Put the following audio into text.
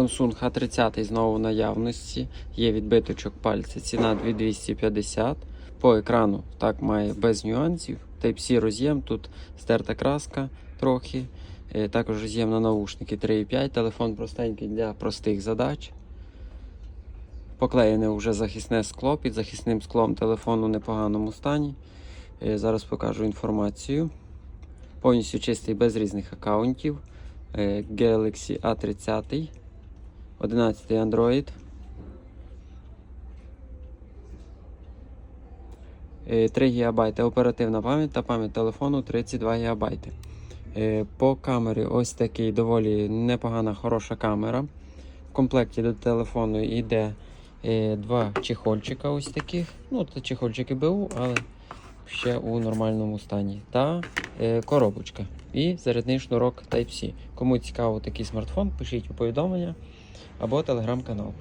Samsung H30 знову в наявності. Є відбиточок пальця. Ціна 2250. По екрану так має без нюансів. Type-C роз'єм, тут стерта краска трохи. Е, Також роз'єм на наушники 3.5. Телефон простенький для простих задач. Поклеєне вже захисне скло. Під захисним склом телефон у непоганому стані. Е, Зараз покажу інформацію. Повністю чистий без різних аккаунтів. Е, Galaxy A30. 11 Android. Е, 3 ГБ оперативна пам'ять та пам'ять телефону 32 ГБ. Е, По камері ось такий доволі непогана хороша камера. В комплекті до телефону йде е, два чехольчика ось таких. Ну, це чехольчики БУ, але ще у нормальному стані. Та е, коробочка. І зарядний шнурок Type-C. Кому цікаво такий смартфон, пишіть у повідомлення або телеграм-канал.